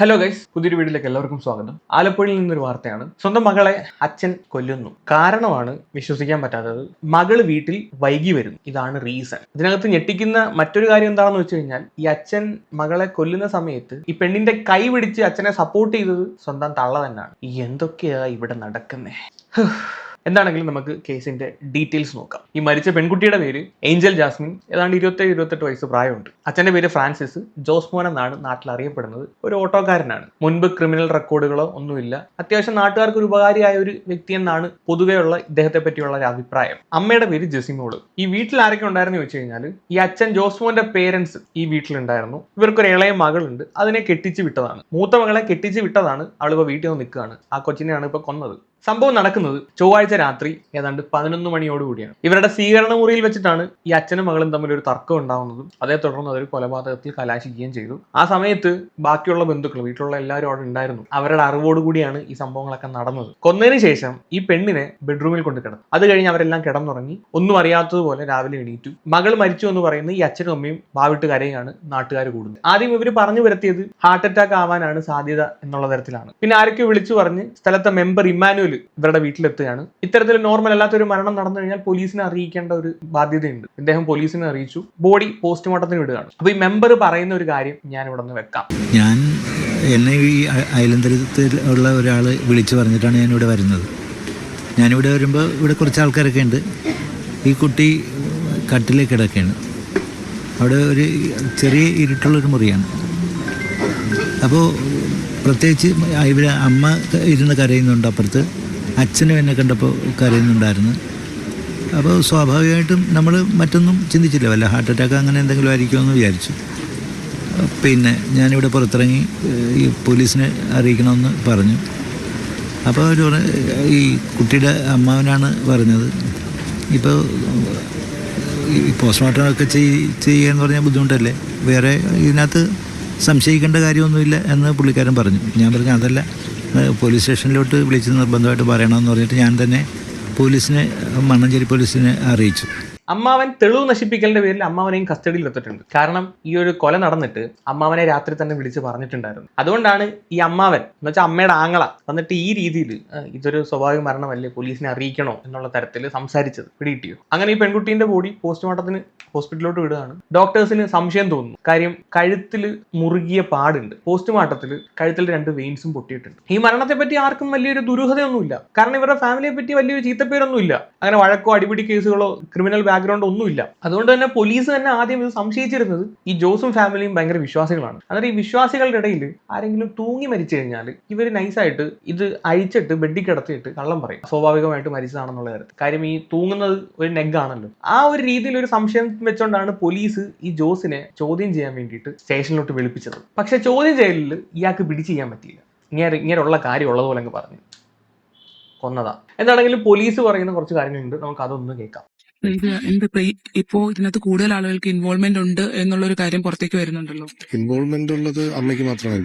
Hello guys പുതിയൊരു വീട്ടിലേക്ക് എല്ലാവർക്കും സ്വാഗതം. ആലപ്പുഴയിൽ നിന്നൊരു വാർത്തയാണ്. സ്വന്തം മകളെ അച്ഛൻ കൊല്ലുന്നു. കാരണമാണ് വിശ്വസിക്കാൻ പറ്റാത്തത്. മകൾ വീട്ടിൽ വൈകി വരുന്നു. ഇതാണ് റീസൺ ഇതിനകത്ത് ഞെട്ടിക്കുന്ന മറ്റൊരു കാര്യം എന്താണെന്ന് വെച്ച് കഴിഞ്ഞാൽ ഈ അച്ഛൻ മകളെ കൊല്ലുന്ന സമയത്ത് ഈ പെണ്ണിന്റെ കൈ പിടിച്ച് അച്ഛനെ സപ്പോർട്ട് ചെയ്തത് സ്വന്തം തള്ള തന്നെയാണ്. എന്തൊക്കെയാ ഇവിടെ നടക്കുന്നേ? എന്താണെങ്കിലും നമുക്ക് കേസിന്റെ ഡീറ്റെയിൽസ് നോക്കാം. ഈ മരിച്ച പെൺകുട്ടിയുടെ പേര് ഏഞ്ചൽ ജാസ്മിൻ. ഏതാണ്ട് ഇരുപത്തേഴ് ഇരുപത്തെട്ട് വയസ്സ് പ്രായമുണ്ട്. അച്ഛന്റെ പേര് ഫ്രാൻസിസ്. ജോസ്മോൻ എന്നാണ് നാട്ടിൽ അറിയപ്പെടുന്നത് ഒരു ഓട്ടോക്കാരനാണ്. മുൻപ് ക്രിമിനൽ റെക്കോർഡുകളോ ഒന്നുമില്ല. അത്യാവശ്യം നാട്ടുകാർക്ക് ഒരു ഉപകാരിയായ ഒരു വ്യക്തി എന്നാണ് പൊതുവെയുള്ള ഇദ്ദേഹത്തെ പറ്റിയുള്ള ഒരു അഭിപ്രായം. അമ്മയുടെ പേര് ജെസിമോൾ. ഈ വീട്ടിൽ ആരൊക്കെ ഉണ്ടായിരുന്നു വെച്ച് കഴിഞ്ഞാൽ ഈ അച്ഛൻ ജോസ്മോന്റെ പേരൻസ് ഈ വീട്ടിലുണ്ടായിരുന്നു. ഇവർക്കൊരു ഇളയ മകളുണ്ട്. അതിനെ കെട്ടിച്ചു വിട്ടതാണ്. മൂത്ത മകളെ കെട്ടിച്ചു വിട്ടതാണ്. അവളിപ്പോ വീട്ടിൽ നിന്ന് നിൽക്കുകയാണ്. ആ കൊച്ചിനെയാണ് ഇപ്പൊ കൊന്നത്. സംഭവം നടക്കുന്നത് ചൊവ്വാഴ്ച രാത്രി ഏതാണ്ട് പതിനൊന്ന് മണിയോടുകൂടിയാണ്. ഇവരുടെ സ്വീകരണ മുറിയിൽ വെച്ചിട്ടാണ് ഈ അച്ഛനും മകളും തമ്മിൽ ഒരു തർക്കം ഉണ്ടാവുന്നതും അതേ തുടർന്ന് അതൊരു കൊലപാതകത്തിൽ കലാശിക്കുകയും ചെയ്തു. ആ സമയത്ത് ബാക്കിയുള്ള ബന്ധുക്കൾ വീട്ടിലുള്ള എല്ലാവരും അവിടെ ഉണ്ടായിരുന്നു. അവരുടെ അറിവോടുകൂടിയാണ് ഈ സംഭവങ്ങളൊക്കെ നടന്നത്. കൊന്നതിന് ശേഷം ഈ പെണ്ണിനെ ബെഡ്റൂമിൽ കൊണ്ട് കിടന്നു. അത് കഴിഞ്ഞ് അവരെല്ലാം കിടന്നുറങ്ങി. ഒന്നും അറിയാത്തതുപോലെ രാവിലെ എണീറ്റു. മകൾ മരിച്ചു എന്ന് പറയുന്ന ഈ അച്ഛനും അമ്മയും ബാവിട്ട് കരയാണ് നാട്ടുകാർ കൂടുന്നത്. ആദ്യം ഇവർ പറഞ്ഞു വരുത്തിയത് ഹാർട്ട് അറ്റാക്ക് ആവാനാണ് സാധ്യത എന്നുള്ള തരത്തിലാണ്. പിന്നെ ആരൊക്കെ വിളിച്ചു പറഞ്ഞ് സ്ഥലത്തെ മെമ്പർ ഇമ്മാനുവൽ ഇവരുടെ വീട്ടിലെത്തുകയാണ്. ഇത്തരത്തിൽ നോർമൽ അല്ലാത്ത ഒരു മരണം നടന്നു കഴിഞ്ഞാൽ പോലീസിനെ അറിയിക്കേണ്ട ഒരു ബാധ്യതയുണ്ട്. ഇദ്ദേഹം പോലീസിനെ അറിയിച്ചു. ബോഡി പോസ്റ്റ്മോർട്ടത്തിന് വിടുകയാണ്. അപ്പൊ ഈ മെമ്പർ പറയുന്ന ഒരു കാര്യം ഞാൻ ഇവിടെ നിന്ന് വെക്കാം. ഞാൻ എന്നെ ഈ അയലന്തരത്തിൽ ഉള്ള ഒരാൾ വിളിച്ചു പറഞ്ഞിട്ടാണ് ഞാനിവിടെ വരുന്നത്. ഞാനിവിടെ വരുമ്പോൾ ഇവിടെ കുറച്ച് ആൾക്കാരൊക്കെ ഉണ്ട്. ഈ കുട്ടി കട്ടിലേ കിടക്കുകയാണ് അവിടെ ഒരു ചെറിയ ഇരുട്ടുള്ളൊരു മുറിയാണ്. അപ്പോൾ പ്രത്യേകിച്ച് ഇവർ അമ്മ ഇരുന്ന് കരയുന്നുണ്ട് അപ്പുറത്ത്. അച്ഛനും എന്നെ കണ്ടപ്പോൾ കരയുന്നുണ്ടായിരുന്നു. അപ്പോൾ സ്വാഭാവികമായിട്ടും നമ്മൾ മറ്റൊന്നും ചിന്തിച്ചില്ല. വല്ല ഹാർട്ട് അറ്റാക്ക് അങ്ങനെ എന്തെങ്കിലും ആയിരിക്കുമെന്ന് വിചാരിച്ചു. പിന്നെ ഞാനിവിടെ പുറത്തിറങ്ങി ഈ പോലീസിനെ അറിയിക്കണമെന്ന് പറഞ്ഞു. അപ്പോൾ അവർ ഈ കുട്ടിയുടെ അമ്മാവനാണ് പറഞ്ഞത്. ഇപ്പോൾ ഈ പോസ്റ്റ്മോർട്ടം ഒക്കെ ചെയ് ചെയ്യുക എന്ന് പറഞ്ഞാൽ ബുദ്ധിമുട്ടല്ലേ? വേറെ ഇതിനകത്ത് സംശയിക്കേണ്ട കാര്യമൊന്നുമില്ല എന്ന് പുള്ളിക്കാരൻ പറഞ്ഞു. ഞാൻ പറഞ്ഞു അതല്ല. പോലീസ് സ്റ്റേഷനിലോട്ട് വിളിച്ച് നിർബന്ധമായിട്ട് പറയണമെന്ന് പറഞ്ഞിട്ട് ഞാൻ തന്നെ പോലീസിനെ മണ്ണഞ്ചേരി പോലീസിനെ അറിയിച്ചു. അമ്മാവൻ തെളിവ് നശിപ്പിക്കലിന്റെ പേരിൽ അമ്മാവനെയും കസ്റ്റഡിയിൽ എടുത്തിട്ടുണ്ട്. കാരണം ഈ ഒരു കൊല നടന്നിട്ട് അമ്മാവനെ രാത്രി തന്നെ വിളിച്ച് പറഞ്ഞിട്ടുണ്ടായിരുന്നു. അതുകൊണ്ടാണ് ഈ അമ്മാവൻ എന്ന് വെച്ചാൽ അമ്മയുടെ ആങ്ങള വന്നിട്ട് ഈ രീതിയിൽ ഇതൊരു സ്വാഭാവിക മരണമല്ലേ പോലീസിനെ അറിയിക്കണോ എന്നുള്ള തരത്തിൽ സംസാരിച്ചത് പിടികിട്ടിയോ. അങ്ങനെ ഈ പെൺകുട്ടീന്റെ ബോഡി പോസ്റ്റ്മോർട്ടത്തിന് ഹോസ്പിറ്റലിലോട്ട് വിടുകയാണ്. ഡോക്ടേഴ്സിന് സംശയം തോന്നുന്നു. കാര്യം കഴുത്തിൽ മുറുകിയ പാടുണ്ട്. പോസ്റ്റ്മോർട്ടത്തിൽ കഴുത്തിൽ രണ്ട് വെയിൻസും പൊട്ടിയിട്ടുണ്ട്. ഈ മരണത്തെ പറ്റി ആർക്കും വലിയൊരു ദുരൂഹതയൊന്നുമില്ല. കാരണം ഇവരുടെ ഫാമിലിയെ പറ്റി വലിയൊരു ചീത്തപ്പേരൊന്നുമില്ല. അങ്ങനെ വഴക്കോ അടിപിടി കേസുകളോ ക്രിമിനൽ ബാക്ക്ഗ്രൗണ്ട് ഒന്നുമില്ല. അതുകൊണ്ട് തന്നെ പോലീസ് തന്നെ ആദ്യം ഇത് സംശയിച്ചിരുന്നത് ഈ ജോസും ഫാമിലിയും ഭയങ്കര വിശ്വാസികളാണ്. അന്നേരം ഈ വിശ്വാസികളുടെ ഇടയിൽ ആരെങ്കിലും തൂങ്ങി മരിച്ചു കഴിഞ്ഞാൽ ഇവർ നൈസായിട്ട് ഇത് അഴിച്ചിട്ട് ബെഡിൽ കിടത്തിയിട്ട് കള്ളം പറയും. സ്വാഭാവികമായിട്ട് മരിച്ചതാണെന്നുള്ള കാര്യത്തിൽ. കാര്യം ഈ തൂങ്ങുന്നത് ഒരു നെഗാണല്ലോ ആ ഒരു രീതിയിൽ ഒരു സംശയം വെച്ചുകൊണ്ടാണ് പോലീസ് ഈ ജോസിനെ ചോദ്യം ചെയ്യാൻ വേണ്ടിയിട്ട് സ്റ്റേഷനിലോട്ട് വിളിപ്പിച്ചത്. പക്ഷെ ചോദ്യം ചെയ്യലിൽ ഇയാൾക്ക് പിടിച്ചു ചെയ്യാൻ പറ്റിയില്ല. ഇങ്ങനെ ഇങ്ങനെയുള്ള കാര്യം ഉള്ളതുപോലെ അങ്ങ് പറഞ്ഞു. കൊന്നതാ. എന്താണെങ്കിലും പോലീസ് പറയുന്ന കുറച്ച് കാര്യങ്ങളുണ്ട്. നമുക്ക് അതൊന്ന് കേൾക്കാം. ഇപ്പോ ഇതിനകത്ത് കൂടുതൽ ആളുകൾക്ക് ഇൻവോൾവ്മെന്റ് ഉണ്ട് എന്നുള്ള ഒരു കാര്യം പുറത്തേക്ക് വരുന്നുണ്ടല്ലോ. ഇൻവോൾവ്മെന്റ് ഉള്ളത് അമ്മയ്ക്ക് മാത്രമേ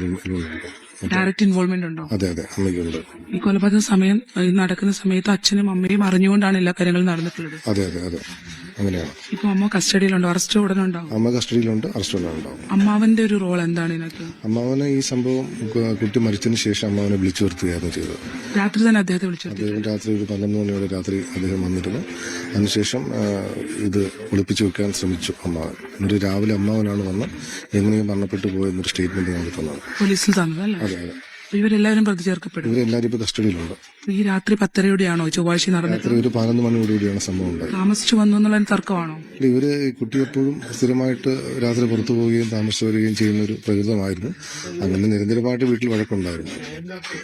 ഡയറക്റ്റ് ഇൻവോൾവ്മെന്റ് ഉണ്ടോ? അതെ അതെ അമ്മയ്ക്കുണ്ട്. ഈ കൊലപാതക സമയം നടക്കുന്ന സമയത്ത് അച്ഛനും അമ്മയും അറിഞ്ഞുകൊണ്ടാണ് എല്ലാ കാര്യങ്ങളും നടന്നിട്ടുള്ളത്. അതെ അതെ അതെ. അങ്ങനെയാണ്. ഇപ്പൊ അമ്മ കസ്റ്റഡിയിലുണ്ടോ? അറസ്റ്റ് ഉടനെ ഉണ്ടാവും അമ്മ കസ്റ്റഡിയിലുണ്ട് അറസ്റ്റ് ഉണ്ടാവും അമ്മാവന്റെ ഒരു റോൾ എന്താണ് ഇതിനകത്ത്? അമ്മാവനെ ഈ സംഭവം കു- കുട്ടി മരിച്ചതിന് ശേഷം അമ്മാവനെ വിളിച്ചു വരുത്തുകയായിരുന്നു ചെയ്തത്. രാത്രി തന്നെ അദ്ദേഹത്തെ വിളിച്ചു അദ്ദേഹം രാത്രി ഒരു പന്ത്രണ്ട് മണിയോടെ രാത്രി അദ്ദേഹം വന്നിരുന്നു. അതിനുശേഷം ആ, ഇത് ഒളിപ്പിച്ചു വെക്കാൻ ശ്രമിച്ചു അമ്മാവൻ. എന്നിട്ട് രാവിലെ അമ്മാവനാണ് വന്ന് എങ്ങനെയും മരണപ്പെട്ടു പോയെന്നൊരു സ്റ്റേറ്റ്മെന്റ് ഞങ്ങൾ തന്നത്. പോലീസിൽ തന്നത് അല്ലേ അതെ അതെ. ഇവരെല്ലാവരും പ്രതി ചേർക്കപ്പെടും. ഇവരെല്ലാവരും ഇപ്പൊ കസ്റ്റഡിയിലുണ്ട്. ഈ രാത്രി പത്തരയോടെയാണോ? ചൊവ്വാഴ്ച നടന്നത് രാത്രി ഒരു പതിനൊന്ന് മണിയോടുകൂടിയാണ് സംഭവം ഉണ്ടായത്. താമസിച്ചു വന്നു എന്നുള്ള തർക്കമാണോ? ഇല്ല, ഇവർ ഈ കുട്ടി എപ്പോഴും സ്ഥിരമായിട്ട് രാത്രി പുറത്തു പോവുകയും താമസിച്ചു വരികയും ചെയ്യുന്ന ഒരു പ്രകൃതമായിരുന്നു. അങ്ങനെ നിരന്തരമായിട്ട് വീട്ടിൽ വഴക്കുണ്ടായിരുന്നു.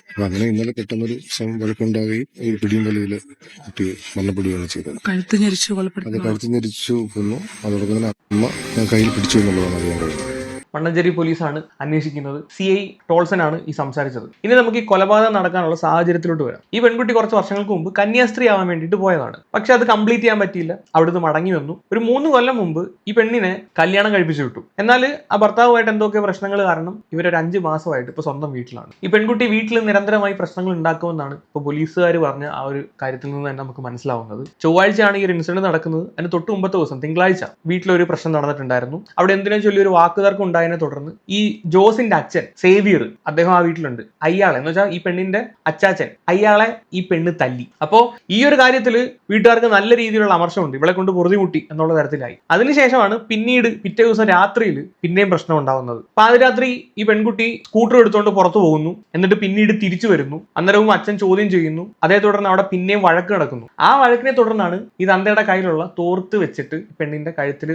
അപ്പൊ അങ്ങനെ ഇന്നലെ പെട്ടെന്നൊരു സം- വഴക്കുണ്ടാവുകയും ഈ പിടിയും വലിയിൽ കുട്ടി മരണപ്പെടുകയാണ് ചെയ്തത്. കഴുത്ത് ഞെരിച്ചു അത് കൊലപ്പെടുത്തുന്നു കഴുത്ത് ഞെരിച്ചു കൊന്നു. അതോടൊപ്പം തന്നെ അമ്മ കയ്യിൽ പിടിച്ചു എന്നുള്ളതാണ് അറിയാൻ കഴിയുന്നത്. മണ്ണഞ്ചേരി പോലീസാണ് അന്വേഷിക്കുന്നത്. സി ഐ ടോൾസൺ ആണ് ഈ സംസാരിച്ചത്. ഇനി നമുക്ക് ഈ കൊലപാതകം നടക്കാനുള്ള സാഹചര്യത്തിലോട്ട് വരാം. ഈ പെൺകുട്ടി കുറച്ച് വർഷങ്ങൾക്ക് മുമ്പ് കന്യാസ്ത്രീ ആവാൻ വേണ്ടിയിട്ട് പോയതാണ്. പക്ഷെ അത് കംപ്ലീറ്റ് ചെയ്യാൻ പറ്റിയില്ല. അവിടുന്ന് മടങ്ങി വന്നു. ഒരു മൂന്ന് കൊല്ലം മുമ്പ് ഈ പെണ്ണിനെ കല്യാണം കഴിപ്പിച്ചു വിട്ടു. എന്നാൽ ആ ഭർത്താവുമായിട്ട് എന്തൊക്കെ പ്രശ്നങ്ങൾ കാരണം ഇവരൊരു അഞ്ച് മാസമായിട്ട് ഇപ്പൊ സ്വന്തം വീട്ടിലാണ്. ഈ പെൺകുട്ടി വീട്ടിൽ നിരന്തരമായി പ്രശ്നങ്ങൾ ഉണ്ടാക്കുമെന്നാണ് ഇപ്പോൾ പോലീസുകാർ പറഞ്ഞ ആ ഒരു കാര്യത്തിൽ നിന്ന് തന്നെ നമുക്ക് മനസ്സിലാവുന്നത്. ചൊവ്വാഴ്ചയാണ് ഈ ഒരു ഇൻസിഡന്റ് നടക്കുന്നത്. അതിന് തൊട്ട് മുമ്പത്തെ ദിവസം തിങ്കളാഴ്ച വീട്ടിലൊരു പ്രശ്നം നടന്നിട്ടുണ്ടായിരുന്നു. അവിടെ എന്തിനാ ചൊല്ലി ഒരു വാക്കുതർക്കം ഉണ്ടായതിനെ തുടർന്ന് ഈ ജോസിന്റെ അച്ഛൻ സേവിയർ അദ്ദേഹം ആ വീട്ടിലുണ്ട്. അയാളെ എന്ന് വെച്ചാൽ ഈ പെണ്ണിന്റെ അച്ചാച്ചൻ അയാളെ ഈ പെണ്ണ് തല്ലി. അപ്പോ ഈ ഒരു കാര്യത്തിൽ വീട്ടുകാർക്ക് നല്ല രീതിയിലുള്ള അമർഷമുണ്ട്. ഇവളെ കൊണ്ട് പൊറുതിമുട്ടി എന്നുള്ള തരത്തിലായി. അതിനുശേഷമാണ് പിന്നീട് പിറ്റേ ദിവസം രാത്രിയിൽ പിന്നെയും പ്രശ്നം ഉണ്ടാവുന്നത്. പാതിരാത്രി ഈ പെൺകുട്ടി സ്കൂട്ടർ എടുത്തുകൊണ്ട് പുറത്തു പോകുന്നു. എന്നിട്ട് പിന്നീട് തിരിച്ചു വരുന്നു. അന്നേരവും അച്ഛൻ ചോദ്യം ചെയ്യുന്നു. അതേ തുടർന്ന് അവിടെ പിന്നെയും വഴക്ക് നടക്കുന്നു. ആ വഴക്കിനെ തുടർന്നാണ് ഈ തന്തയുടെ കയ്യിലുള്ള തോർത്ത് വെച്ചിട്ട് പെണ്ണിന്റെ കഴുത്തിൽ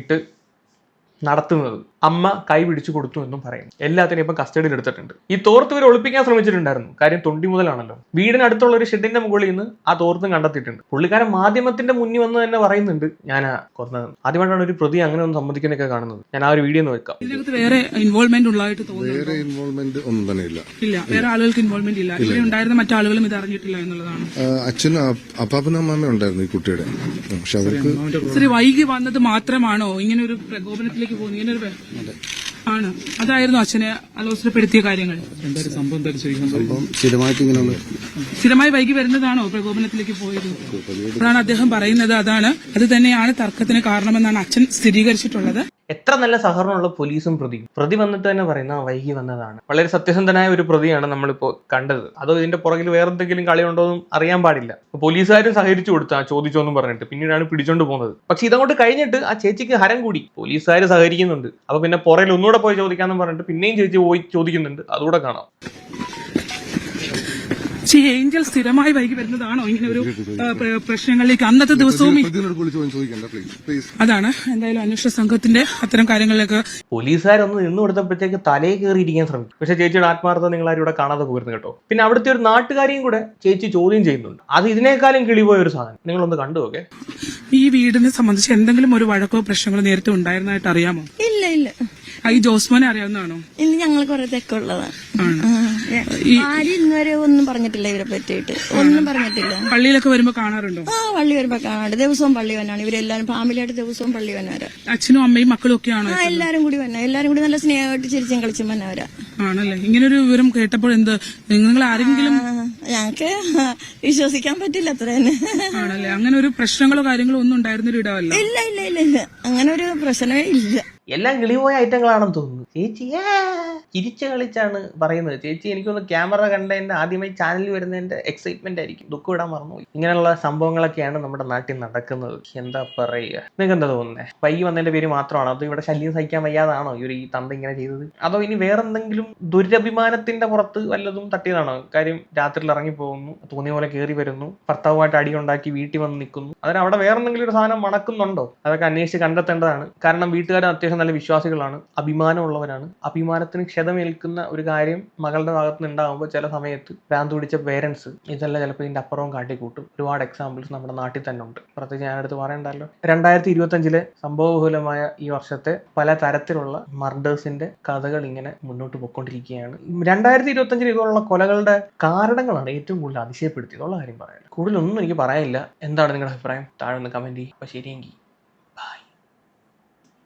ഇട്ട് നടത്തുന്നത്. അമ്മ കൈ പിടിച്ചു കൊടുത്തു എന്നും പറയും എല്ലാത്തിനും ഇപ്പം കസ്റ്റഡിയിൽ എടുത്തിട്ടുണ്ട്. ഈ തോർത്ത് ഇവർ ഒളിപ്പിക്കാൻ ശ്രമിച്ചിട്ടുണ്ടായിരുന്നു. കാര്യം തൊണ്ടി മുതലാണല്ലോ. വീടിനടുത്തുള്ള ഒരു ഷെഡിന്റെ മുകളിൽ നിന്ന് ആ തോർത്തും കണ്ടെത്തിയിട്ടുണ്ട്. പുള്ളിക്കാരൻ മാധ്യമത്തിന്റെ മുന്നിൽ വന്ന് തന്നെ പറയുന്നുണ്ട് ഞാൻ കുറഞ്ഞത് ആദ്യമായിട്ടാണ് ഒരു പ്രതി അങ്ങനെ ഒന്ന് സമ്മതിക്കുന്നൊക്കെ കാണുന്നത്. ഞാൻ ആ ഒരു വീഡിയോ ഒന്ന് വെക്കാം. ഇതിനകത്ത് വേറെ ഇൻവോൾവ്മെന്റ് ഉള്ളതായിട്ട് തോന്നുന്നു വേറെ ഇൻവോൾവ്മെന്റ് ഒന്നും തന്നെ ഇല്ല. ഇല്ല. വേറെ ആളുകൾക്ക് ഇൻവോൾവ്മെന്റ് ഇല്ല. ഇവിടെ ഉണ്ടായിരുന്ന മറ്റാളുകളും ഇത് അറിഞ്ഞിട്ടില്ല എന്നുള്ളതാണ്. അച്ഛനും അപ്പ- അപ്പാപ്പനും അമ്മാമയും ഉണ്ടായിരുന്നു ഈ കുട്ടിയുടെ. പക്ഷെ അവർക്ക് ഇത്തിരി വൈകി വന്നത് മാത്രമാണോ? ഇങ്ങനെ ഒരു പ്രകോപനത്തിലേക്ക് പോകുന്നത് ഇങ്ങനെ ഒരു ആണ്. അതായിരുന്നു അച്ഛനെ അലോസരപ്പെടുത്തിയ കാര്യങ്ങൾ. സ്ഥിരമായി വൈകി വരുന്നതാണോ പ്രകോപനത്തിലേക്ക് പോയത്? അതാണ് അദ്ദേഹം പറയുന്നത് അതാണ് അത് തന്നെയാണ് തർക്കത്തിന് കാരണമെന്നാണ് അച്ഛൻ സ്ഥിരീകരിച്ചിട്ടുള്ളത്. എത്ര നല്ല സഹകരണമുള്ള പോലീസും പ്രതിയും. പ്രതി വന്നിട്ട് തന്നെ പറയുന്ന "ആ, വൈകി വന്നതാണ്. വളരെ സത്യസന്ധനായ ഒരു പ്രതിയാണ് നമ്മളിപ്പോ കണ്ടത്. അതോ ഇതിന്റെ പുറകിൽ വേറെ എന്തെങ്കിലും കളിയുണ്ടോ എന്നും അറിയാൻ പാടില്ല. പോലീസുകാരും സഹകരിച്ചു കൊടുത്ത ചോദിച്ചോന്നും പറഞ്ഞിട്ട് പിന്നീടാണ് പിടിച്ചോണ്ട് പോകുന്നത്. പക്ഷെ ഇതങ്ങോട്ട് കഴിഞ്ഞിട്ട് ആ ചേച്ചിക്ക് ഹരം കൂടി. പോലീസുകാർ സഹകരിക്കുന്നുണ്ട്. അപ്പൊ പിന്നെ പുറകിൽ ഒന്നുകൂടെ പോയി ചോദിക്കാന്ന് പറഞ്ഞിട്ട് പിന്നെയും ചേച്ചി പോയി ചോദിക്കുന്നുണ്ട്. അതുകൂടെ കാണാം. പക്ഷേ ഏഞ്ചൽ സ്ഥിരമായി വൈകി വരുന്നതാണോ? ഇങ്ങനെ ഒരു പ്രശ്നങ്ങളിലേക്ക് അന്നത്തെ ദിവസവും അതാണ്. എന്തായാലും അന്വേഷണ സംഘത്തിന്റെ അത്തരം കാര്യങ്ങളിലേക്ക് പോലീസുകാരൊന്ന് നിന്ന് കൊടുത്തപ്പോഴത്തേക്ക് തലയിൽ കയറിയിരിക്കാൻ ശ്രമിക്കും. പക്ഷെ ചേച്ചിയുടെ ആത്മാർത്ഥത നിങ്ങൾ ആരും ഇവിടെ കാണാതെ പോയിരുന്നു കേട്ടോ. പിന്നെ അവിടുത്തെ ഒരു നാട്ടുകാരെയും കൂടെ ചേച്ചി ചോദ്യം ചെയ്യുന്നുണ്ട്. അത് ഇതിനേക്കാളും കിളിപോയ ഒരു സാധനം. നിങ്ങൾ ഒന്ന് കണ്ടു ഓക്കെ ഈ വീടിനെ സംബന്ധിച്ച് എന്തെങ്കിലും ഒരു വഴക്കോ പ്രശ്നങ്ങളോ നേരത്തെ ഉണ്ടായിരുന്നതായിട്ട് അറിയാമോ? ഇല്ല ഇല്ല. ഈ ജോസ്മോനെ അറിയാവുന്നതാണോ? ഇല്ല ഞങ്ങൾ കുറെ തെക്കുള്ളതാണ് ആരും ഇന്നുവരെ ഒന്നും പറഞ്ഞിട്ടില്ല ഇവരെ പറ്റിയിട്ട്. ഒന്നും പറഞ്ഞിട്ടില്ല. പള്ളിയിലൊക്കെ വരുമ്പോ കാണാറുണ്ടോ? ആ പള്ളി വരുമ്പോ കാണാറുണ്ട്. ദിവസവും പള്ളി വന്നാണ്. ഇവരെല്ലാരും ഫാമിലിയായിട്ട് ദിവസവും പള്ളി വന്നവരാ. അച്ഛനും അമ്മയും മക്കളും ഒക്കെ ആണോ ആ എല്ലാരും കൂടി വന്ന എല്ലാരും കൂടി നല്ല സ്നേഹമായിട്ട് ചിരിച്ചും കളിച്ചും വന്നവരാ. ആണല്ലേ? ഇങ്ങനെ ഒരു വിവരം കേട്ടപ്പോൾ എന്ത് നിങ്ങൾ ആരെങ്കിലും ഞങ്ങക്ക് വിശ്വസിക്കാൻ പറ്റില്ല അത്ര തന്നെ. ആണല്ലേ? അങ്ങനെ ഒരു പ്രശ്നങ്ങളോ കാര്യങ്ങളോ ഒന്നും ഉണ്ടായിരുന്നൊരു ഇടമല്ല. ഇല്ല ഇല്ല ഇല്ല ഇല്ല. അങ്ങനെ ഒരു പ്രശ്നമേ ഇല്ല. എല്ലാം കിളിപോയ ഐറ്റങ്ങളാണെന്ന് തോന്നുന്നു. ചേച്ചി ചിരിച്ച് കളിച്ചാണ് പറയുന്നത്. ചേച്ചി എനിക്കൊന്ന് ക്യാമറ കണ്ടതിന്റെ ആദ്യമായി ചാനലിൽ വരുന്നതിന്റെ എക്സൈറ്റ്മെന്റ് ആയിരിക്കും. ദുഃഖം ഇടാൻ മറന്നുപോയി. ഇങ്ങനെയുള്ള സംഭവങ്ങളൊക്കെയാണ് നമ്മുടെ നാട്ടിൽ നടക്കുന്നത്. എന്താ പറയുക? നിങ്ങൾക്ക് എന്താ തോന്നുന്നത് പൈ വന്നതിന്റെ പേര് മാത്രമാണോ? അതോ ഇവിടെ ശല്യം സഹിക്കാൻ വയ്യാതാണോ? ഇവർ ഈ തന്ത ഇങ്ങനെ ചെയ്തത്? അതോ ഇനി വേറെന്തെങ്കിലും ദുരഭിമാനത്തിന്റെ പുറത്ത് വല്ലതും തട്ടിയതാണോ? കാര്യം രാത്രിയിൽ ഇറങ്ങി പോകുന്നു തോന്നിയ പോലെ കയറി വരുന്നു ഭർത്താവുമായിട്ട് അടി ഉണ്ടാക്കി വീട്ടിൽ വന്ന് നിൽക്കുന്നു. അതിന് അവിടെ വേറെന്തെങ്കിലും ഒരു സാധനം മണക്കുന്നുണ്ടോ? അതൊക്കെ അന്വേഷിച്ച് കണ്ടെത്തേണ്ടതാണ്. കാരണം വീട്ടുകാരും അത്യാവശ്യം നല്ല വിശ്വാസികളാണ് അഭിമാനമുള്ളവരാണ്. അഭിമാനത്തിന് ക്ഷതമേൽക്കുന്ന ഒരു കാര്യം മകളുടെ ഭാഗത്ത് നിന്ന് ഉണ്ടാകുമ്പോൾ ചില സമയത്ത് ഭ്രാന്ത് പിടിച്ച പേരൻസ് ഇതെല്ലാം ചിലപ്പോൾ ഇതിന്റെ അപ്പുറവും കാട്ടിക്കൂട്ടും. ഒരുപാട് എക്സാമ്പിൾസ് നമ്മുടെ നാട്ടിൽ തന്നെ ഉണ്ട്. പ്രത്യേകിച്ച് ഞാനടുത്ത് പറയണ്ടല്ലോ. രണ്ടായിരത്തി ഇരുപത്തഞ്ചിലെ സംഭവബഹുലമായ ഈ വർഷത്തെ പല തരത്തിലുള്ള മർഡേഴ്സിന്റെ കഥകൾ ഇങ്ങനെ മുന്നോട്ട് പോയിക്കൊണ്ടിരിക്കുകയാണ്. രണ്ടായിരത്തി ഇരുപത്തഞ്ചിൽ ഇതുപോലുള്ള കൊലകളുടെ കാരണങ്ങളാണ് ഏറ്റവും കൂടുതൽ അതിശയപ്പെടുത്തിയതുള്ള കാര്യം പറയാൻ കൂടുതലൊന്നും എനിക്ക് പറയാനില്ല. എന്താണ് നിങ്ങളുടെ അഭിപ്രായം? താഴെ ഒന്ന് കമന്റ് ചെയ്യും അപ്പൊ ശരിയെങ്കിൽ